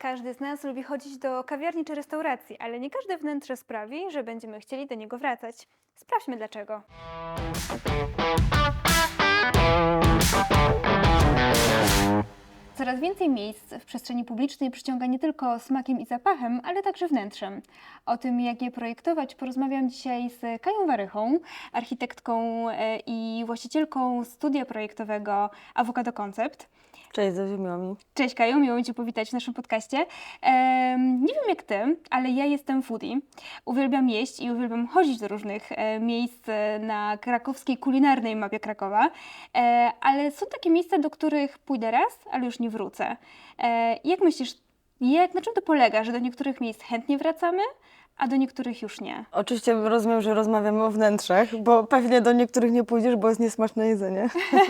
Każdy z nas lubi chodzić do kawiarni czy restauracji, ale nie każde wnętrze sprawi, że będziemy chcieli do niego wracać. Sprawdźmy dlaczego. Coraz więcej miejsc w przestrzeni publicznej przyciąga nie tylko smakiem i zapachem, ale także wnętrzem. O tym, jak je projektować, porozmawiam dzisiaj z Kają Warychą, architektką e, i właścicielką studia projektowego Avocado Concept. Cześć, Zosia, miło mi. Cześć Kaju, miło mi Cię powitać w naszym podcaście. Nie wiem jak Ty, ale ja jestem foodie. Uwielbiam jeść i uwielbiam chodzić do różnych e, miejsc e, na krakowskiej kulinarnej mapie Krakowa, e, ale są takie miejsca, do których pójdę raz, ale już nie wrócę. E, jak myślisz, jak, na czym to polega, że do niektórych miejsc chętnie wracamy, a do niektórych już nie? Oczywiście rozumiem, że rozmawiamy o wnętrzach, bo pewnie do niektórych nie pójdziesz, bo jest niesmaczne jedzenie.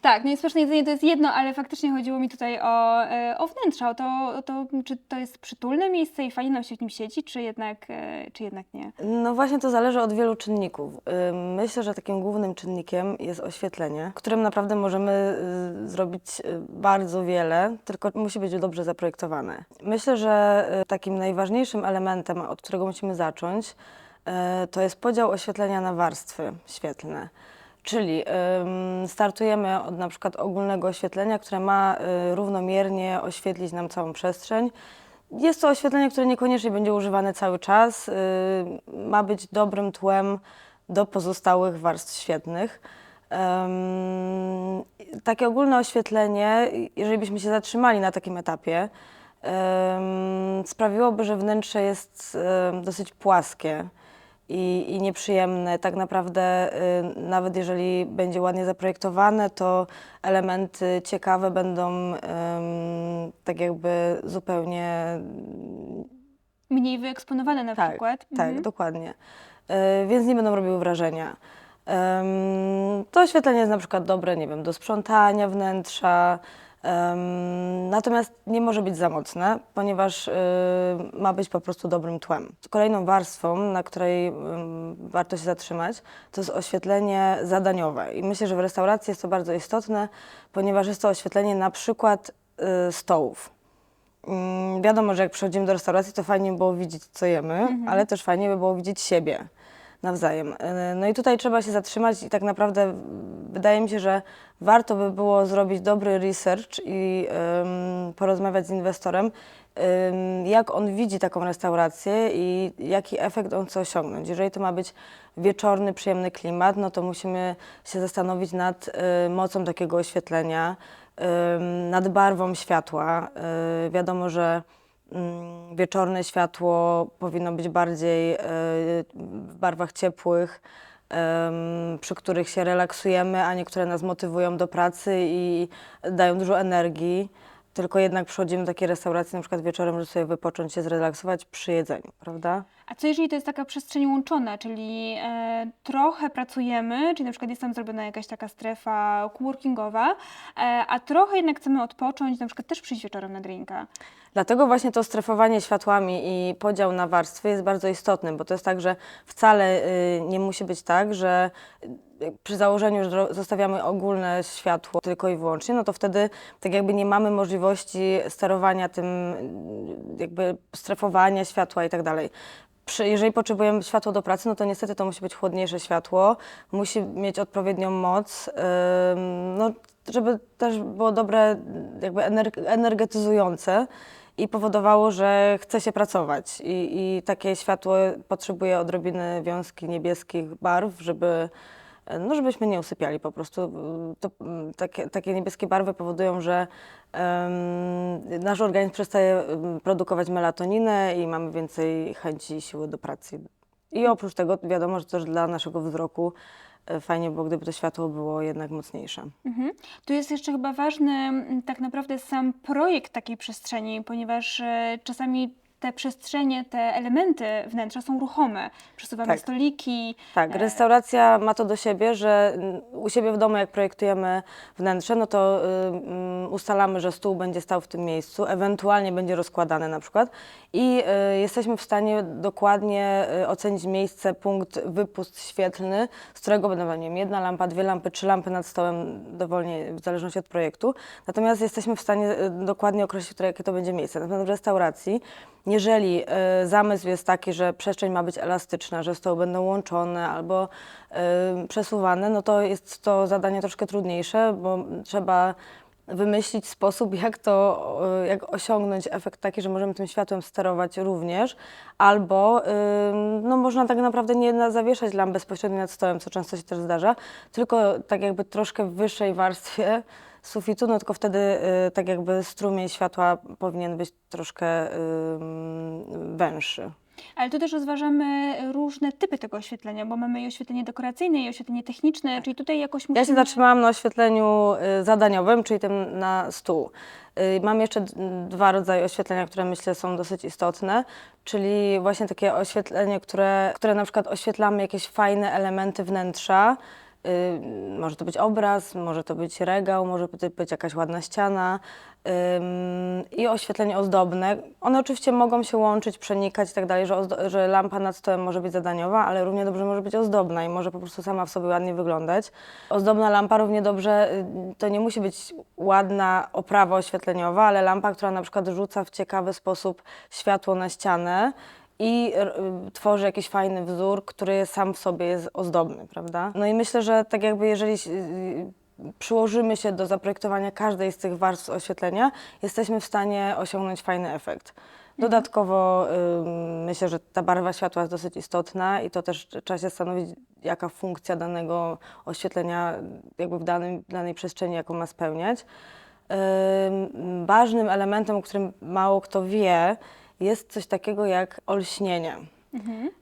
Tak, no i smaczne jedzenie to jest jedno, ale faktycznie chodziło mi tutaj o, e, o wnętrza, o to, o to, czy to jest przytulne miejsce i fajnie nam się w nim siedzi, czy jednak, e, czy jednak nie. No właśnie to zależy od wielu czynników. Ym, Myślę, że takim głównym czynnikiem jest oświetlenie, którym naprawdę możemy y, zrobić y, bardzo wiele, tylko musi być dobrze zaprojektowane. Myślę, że y, takim najważniejszym elementem, od którego musimy zacząć, y, to jest podział oświetlenia na warstwy świetlne. Czyli startujemy od na przykład ogólnego oświetlenia, które ma y, równomiernie oświetlić nam całą przestrzeń. Jest to oświetlenie, które niekoniecznie będzie używane cały czas. y, Ma być dobrym tłem do pozostałych warstw świetnych. Em, Takie ogólne oświetlenie, jeżeli byśmy się zatrzymali na takim etapie, sprawiłoby, że wnętrze jest dosyć płaskie i, i nieprzyjemne. Tak naprawdę, y, nawet jeżeli będzie ładnie zaprojektowane, to elementy ciekawe będą tak jakby zupełnie Mniej wyeksponowane na Tak, przykład. tak, Mhm. dokładnie. Y, więc nie będą robiły wrażenia. To oświetlenie jest na przykład dobre, nie wiem, do sprzątania wnętrza, natomiast nie może być za mocne, ponieważ y, ma być po prostu dobrym tłem. Kolejną warstwą, na której warto się zatrzymać, to jest oświetlenie zadaniowe. I myślę, że w restauracji jest to bardzo istotne, ponieważ jest to oświetlenie na przykład y, stołów. Mm, Wiadomo, że jak przychodzimy do restauracji, to fajnie by było widzieć, co jemy, ale też fajnie by było widzieć siebie nawzajem. Y, No i tutaj trzeba się zatrzymać i tak naprawdę wydaje mi się, że warto by było zrobić dobry research i porozmawiać z inwestorem, jak on widzi taką restaurację i jaki efekt on chce osiągnąć. Jeżeli to ma być wieczorny, przyjemny klimat, no to musimy się zastanowić nad y, mocą takiego oświetlenia, nad barwą światła. Y, Wiadomo, że wieczorne światło powinno być bardziej y, w barwach ciepłych, przy których się relaksujemy, a niektóre nas motywują do pracy i dają dużo energii. Tylko jednak przychodzimy do takiej restauracji na przykład wieczorem, żeby sobie wypocząć się, zrelaksować przy jedzeniu, prawda? A co jeżeli to jest taka przestrzeń łączona, czyli e, trochę pracujemy, czyli na przykład jest tam zrobiona jakaś taka strefa coworkingowa, e, a trochę jednak chcemy odpocząć, na przykład też przyjść wieczorem na drinka. Dlatego właśnie to strefowanie światłami i podział na warstwy jest bardzo istotny, bo to jest tak, że wcale y, nie musi być tak, że y, przy założeniu, że zostawiamy ogólne światło tylko i wyłącznie, no to wtedy tak jakby nie mamy możliwości sterowania tym, y, jakby strefowania światła i tak dalej. Przy, jeżeli potrzebujemy światło do pracy, no to niestety to musi być chłodniejsze światło, musi mieć odpowiednią moc, ym, no, żeby też było dobre, jakby ener- energetyzujące i powodowało, że chce się pracować. I, I takie światło potrzebuje odrobiny wiązki niebieskich barw, żeby, no, żebyśmy nie usypiali po prostu. To, mm, takie, takie niebieskie barwy powodują, że em, nasz organizm przestaje produkować melatoninę i mamy więcej chęci i siły do pracy. I oprócz tego wiadomo, że też dla naszego wzroku e, fajnie było, gdyby to światło było jednak mocniejsze. Mhm. Tu jest jeszcze chyba ważny mm, tak naprawdę sam projekt takiej przestrzeni, ponieważ e, czasami te przestrzenie, te elementy wnętrza są ruchome. Przesuwamy Tak. stoliki. Tak, E, restauracja ma to do siebie, że u siebie w domu, jak projektujemy wnętrze, no to y, mm, ustalamy, że stół będzie stał w tym miejscu, ewentualnie będzie rozkładany na przykład i y, jesteśmy w stanie dokładnie y, ocenić miejsce, punkt, wypust świetlny, z którego będą, nie wiem, jedna lampa, dwie lampy, trzy lampy nad stołem, dowolnie, w zależności od projektu. Natomiast jesteśmy w stanie y, dokładnie określić, które, jakie to będzie miejsce. Natomiast w restauracji, jeżeli y, zamysł jest taki, że przestrzeń ma być elastyczna, że stoły będą łączone albo y, przesuwane, no to jest to zadanie troszkę trudniejsze, bo trzeba wymyślić sposób, jak to, y, jak osiągnąć efekt taki, że możemy tym światłem sterować również, albo no można tak naprawdę nie zawieszać lamp bezpośrednio nad stołem, co często się też zdarza, tylko tak jakby troszkę w wyższej warstwie sufitu, no tylko wtedy y, tak jakby strumień światła powinien być troszkę węższy. Ale tu też rozważamy różne typy tego oświetlenia, bo mamy i oświetlenie dekoracyjne, i oświetlenie techniczne, czyli tutaj jakoś musimy... Ja się zatrzymałam na oświetleniu y, zadaniowym, czyli tym na stół. Y, Mam jeszcze d- dwa rodzaje oświetlenia, które myślę są dosyć istotne, czyli właśnie takie oświetlenie, które, które na przykład oświetlamy jakieś fajne elementy wnętrza. Może to być obraz, może to być regał, może to być jakaś ładna ściana i oświetlenie ozdobne. One oczywiście mogą się łączyć, przenikać i tak dalej, że lampa nad stołem może być zadaniowa, ale równie dobrze może być ozdobna i może po prostu sama w sobie ładnie wyglądać. Ozdobna lampa równie dobrze, y, to nie musi być ładna oprawa oświetleniowa, ale lampa, która na przykład rzuca w ciekawy sposób światło na ścianę i y, tworzy jakiś fajny wzór, który sam w sobie jest ozdobny, prawda? No i myślę, że tak jakby jeżeli y, przyłożymy się do zaprojektowania każdej z tych warstw oświetlenia, jesteśmy w stanie osiągnąć fajny efekt. Dodatkowo ym, myślę, że ta barwa światła jest dosyć istotna i to też trzeba się zastanowić, jaka funkcja danego oświetlenia jakby w danym, danej przestrzeni, jaką ma spełniać. Ym, ważnym elementem, o którym mało kto wie, jest coś takiego jak olśnienie.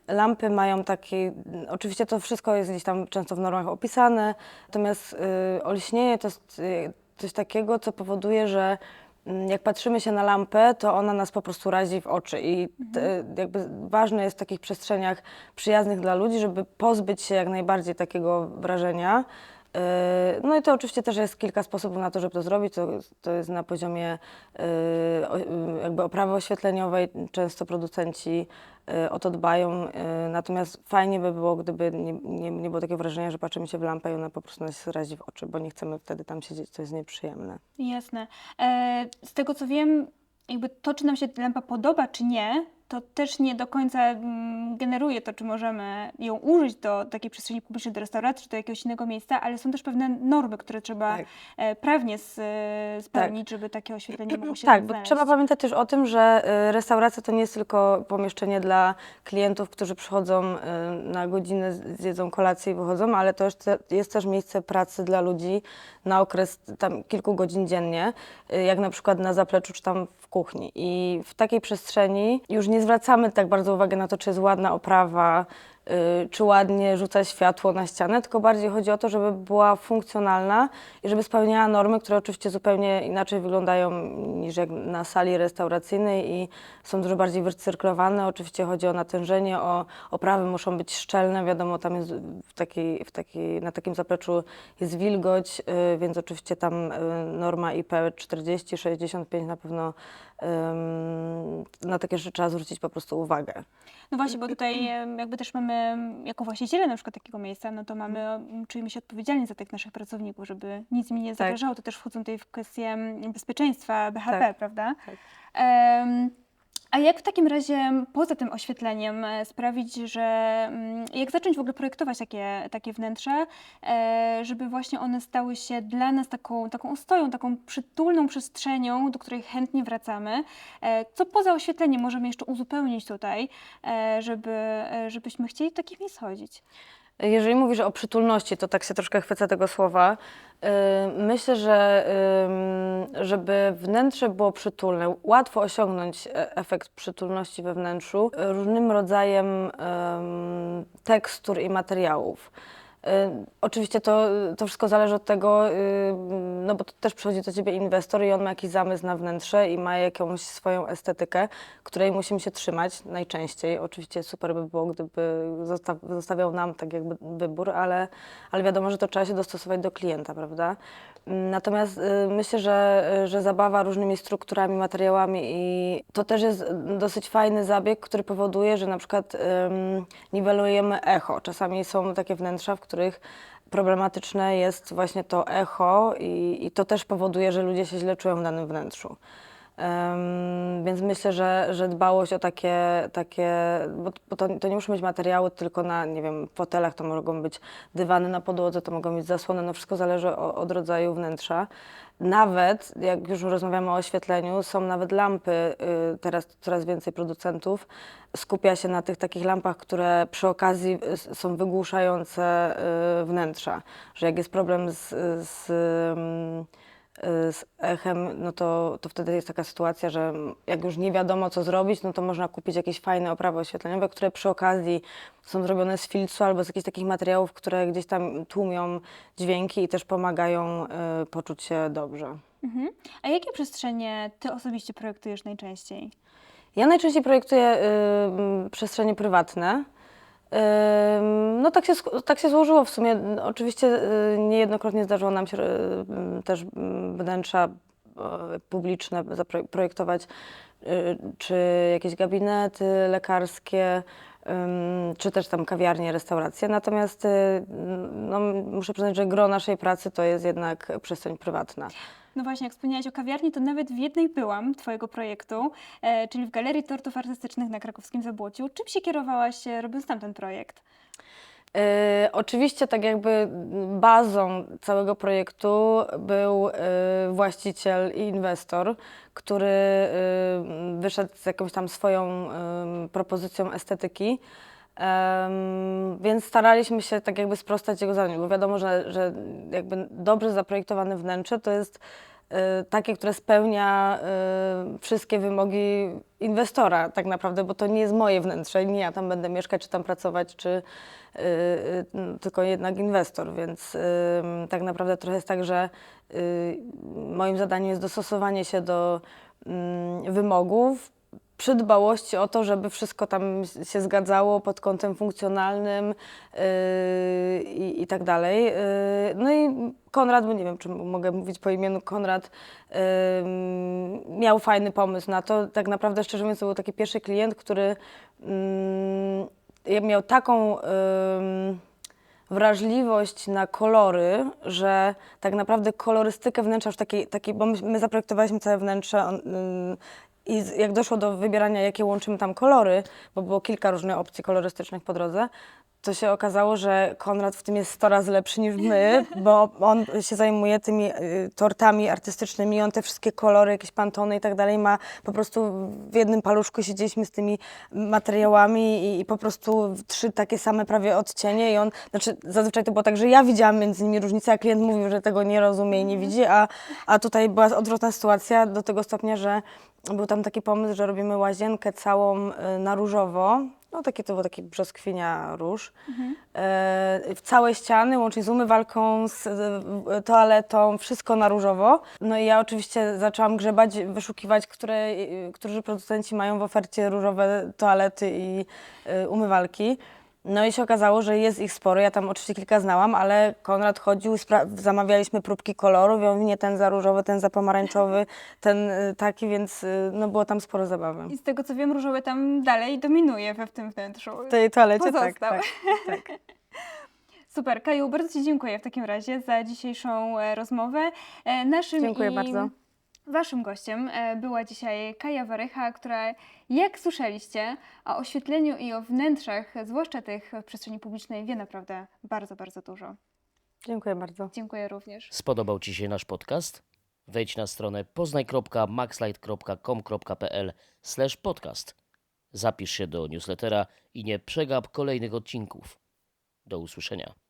Lampy mają taki, oczywiście to wszystko jest gdzieś tam często w normach opisane, natomiast y, olśnienie to jest y, coś takiego, co powoduje, że mm, jak patrzymy się na lampę, to ona nas po prostu razi w oczy i te, jakby ważne jest w takich przestrzeniach przyjaznych dla ludzi, żeby pozbyć się jak najbardziej takiego wrażenia. Yy, No i to oczywiście też jest kilka sposobów na to, żeby to zrobić. To, to jest na poziomie o- yy, jakby oprawy oświetleniowej. Często producenci o to dbają. Natomiast fajnie by było, gdyby nie, nie, nie było takiego wrażenia, że patrzymy się w lampę i ona po prostu nas razi w oczy, bo nie chcemy wtedy tam siedzieć, to jest nieprzyjemne. Jasne. E, z tego co wiem, jakby to, czy nam się lampa podoba, czy nie, to też nie do końca mm, generuje to, czy możemy ją użyć do takiej przestrzeni publicznej, do restauracji, czy do jakiegoś innego miejsca, ale są też pewne normy, które trzeba Tak. e, prawnie e, spełnić, żeby takie oświetlenie mogło się Tak, bo trzeba pamiętać też o tym, że restauracja to nie jest tylko pomieszczenie dla klientów, którzy przychodzą na godzinę, zjedzą kolację i wychodzą, ale to jest, te- jest też miejsce pracy dla ludzi na okres tam kilku godzin dziennie, jak na przykład na zapleczu czy tam w kuchni. I w takiej przestrzeni już nie zwracamy tak bardzo uwagi na to, czy jest ładna oprawa, czy ładnie rzuca światło na ścianę, tylko bardziej chodzi o to, żeby była funkcjonalna i żeby spełniała normy, które oczywiście zupełnie inaczej wyglądają niż jak na sali restauracyjnej i są dużo bardziej wycyrklowane. Oczywiście chodzi o natężenie, o oprawy muszą być szczelne, wiadomo, tam jest w takiej, w na takim zapleczu jest wilgoć, y, więc oczywiście tam y, norma IP40, 65 na pewno na takie rzeczy trzeba zwrócić po prostu uwagę. No właśnie, bo tutaj jakby też mamy, jako właściciele na przykład takiego miejsca, no to mamy, em, czujemy się odpowiedzialni za tych naszych pracowników, żeby nic mi nie Tak. zagrażało. To też wchodzą tutaj w kwestię bezpieczeństwa BHP, Tak. prawda? Tak. Em, a jak w takim razie poza tym oświetleniem e, sprawić, że jak zacząć w ogóle projektować takie, takie wnętrze, żeby właśnie one stały się dla nas taką, taką ostoją, taką przytulną przestrzenią, do której chętnie wracamy. E, Co poza oświetleniem możemy jeszcze uzupełnić tutaj, e, żeby, żebyśmy chcieli do takich miejsc chodzić? Jeżeli mówisz o przytulności, to tak się troszkę chwycę tego słowa. Myślę, że żeby wnętrze było przytulne, łatwo osiągnąć e, efekt przytulności we wnętrzu różnym rodzajem tekstur i materiałów. Oczywiście to, to wszystko zależy od tego, y, no bo to też przychodzi do ciebie inwestor i on ma jakiś zamysł na wnętrze i ma jakąś swoją estetykę, której musimy się trzymać najczęściej. Oczywiście super by było, gdyby zosta- zostawiał nam tak jakby wybór, ale, ale wiadomo, że to trzeba się dostosować do klienta, prawda? Natomiast y, myślę, że, że zabawa różnymi strukturami, materiałami i to też jest dosyć fajny zabieg, który powoduje, że na przykład ym, niwelujemy echo. Czasami są takie wnętrza, w których problematyczne jest właśnie to echo i, i to też powoduje, że ludzie się źle czują w danym wnętrzu. Em, więc myślę, że, że dbałość o takie, takie bo, bo to, to nie muszą być materiały tylko na, nie wiem, fotelach, to mogą być dywany na podłodze, to mogą być zasłony, no wszystko zależy o, od rodzaju wnętrza. Nawet, jak już rozmawiamy o oświetleniu, są nawet lampy, y, teraz coraz więcej producentów skupia się na tych takich lampach, które przy okazji y, są wygłuszające y, wnętrza, że jak jest problem z, z y, z echem, no to, to wtedy jest taka sytuacja, że jak już nie wiadomo co zrobić, no to można kupić jakieś fajne oprawy oświetleniowe, które przy okazji są zrobione z filcu albo z jakichś takich materiałów, które gdzieś tam tłumią dźwięki i też pomagają y, poczuć się dobrze. Mhm. A jakie przestrzenie ty osobiście projektujesz najczęściej? Ja najczęściej projektuję y, przestrzenie prywatne. No tak się, tak się złożyło w sumie. Oczywiście y, niejednokrotnie zdarzyło nam się y, też wnętrza e, publiczne zaprojektować, y, czy jakieś gabinety lekarskie, czy też tam kawiarnie, restauracje. Natomiast no, muszę przyznać, że gro naszej pracy to jest jednak przestrzeń prywatna. No właśnie, jak wspomniałaś o kawiarni, to nawet w jednej byłam twojego projektu, e, czyli w Galerii Tortów Artystycznych na krakowskim Zabłociu. Czym się kierowałaś, e, robiąc tam ten projekt? E, oczywiście, tak jakby bazą całego projektu był e, właściciel i inwestor, który e, wyszedł z jakąś tam swoją em, propozycją estetyki. Em, więc staraliśmy się tak jakby sprostać jego zadaniu, bo wiadomo, że, że jakby dobrze zaprojektowane wnętrze to jest e, takie, które spełnia e, wszystkie wymogi inwestora tak naprawdę, bo to nie jest moje wnętrze, nie ja tam będę mieszkać, czy tam pracować, czy y, y, tylko jednak inwestor, więc ym, tak naprawdę trochę jest tak, że y, moim zadaniem jest dostosowanie się do ym, wymogów, przy dbałości o to, żeby wszystko tam się zgadzało pod kątem funkcjonalnym yy, i, i tak dalej. Yy, no i Konrad, bo nie wiem, czy mogę mówić po imieniu, Konrad yy, miał fajny pomysł na to. Tak naprawdę, szczerze mówiąc, to był taki pierwszy klient, który yy, miał taką... Yy, wrażliwość na kolory, że tak naprawdę kolorystykę wnętrza już takiej, takiej bo my, my zaprojektowaliśmy całe wnętrze on, ym, i z- jak doszło do wybierania, jakie łączymy tam kolory, bo było kilka różnych opcji kolorystycznych po drodze, to się okazało, że Konrad w tym jest 100 razy lepszy niż my, bo on się zajmuje tymi y, tortami artystycznymi, on te wszystkie kolory, jakieś pantony i tak dalej ma po prostu w jednym paluszku siedzieliśmy z tymi materiałami i, i po prostu trzy takie same prawie odcienie i on, znaczy zazwyczaj to było tak, że ja widziałam między nimi różnicę, a klient mówił, że tego nie rozumie i nie widzi, a, a tutaj była odwrotna sytuacja do tego stopnia, że był tam taki pomysł, że robimy łazienkę całą y, na różowo. No takie to było takie brzoskwinia róż. E, w całe ściany, łącznie z umywalką, z toaletą, wszystko na różowo. No i ja oczywiście zaczęłam grzebać, wyszukiwać, które, e, którzy producenci mają w ofercie różowe toalety i umywalki. No i się okazało, że jest ich sporo. Ja tam oczywiście kilka znałam, ale Konrad chodził, zamawialiśmy próbki kolorów i on nie ten za różowy, ten za pomarańczowy, ten y, taki, więc y, no było tam sporo zabawy. I z tego co wiem, różowy tam dalej dominuje we w tym wnętrzu. W tej toalecie tak, Pozostał. tak, tak. Super, Kaju, bardzo Ci dziękuję w takim razie za dzisiejszą e, rozmowę. E, Naszym Dziękuję i bardzo. Waszym gościem e, była dzisiaj Kaja Warycha, która, jak słyszeliście, o oświetleniu i o wnętrzach, zwłaszcza tych w przestrzeni publicznej, wie naprawdę bardzo, bardzo dużo. Dziękuję bardzo. Dziękuję również. Spodobał Ci się nasz podcast? Wejdź na stronę poznaj.maxlight.com.pl podcast. Zapisz się do newslettera i nie przegap kolejnych odcinków. Do usłyszenia.